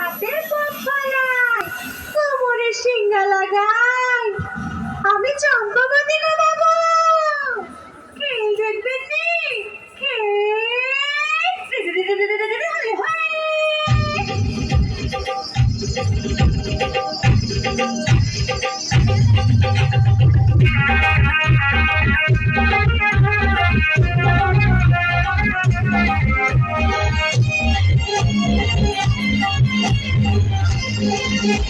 হাতে কোমরে সিঙ্গা লাগায় আমি চম্পাবতী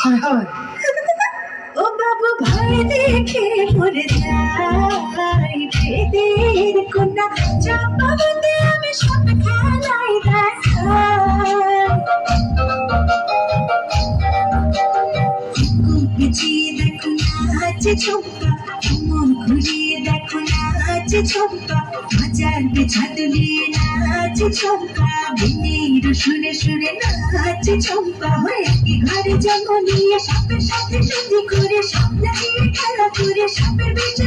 হায় হায়। ও বাবু ভাই দেখে মরে যাই ভেদের কোনা চাপাবতে আমি সব খেলাই ঘুরিয়ে দেখো নাচে ছম্পা হাজার বিছা নিয়ে নাচে চম্পা বিনের শুনে শুনে নাচে ছম্পা হয়ে ঘরে জন্ম নিয়ে সাপের সাথে সাথে করে স্বপ্ন নিয়ে খেলা করে, সাপের বেঁচে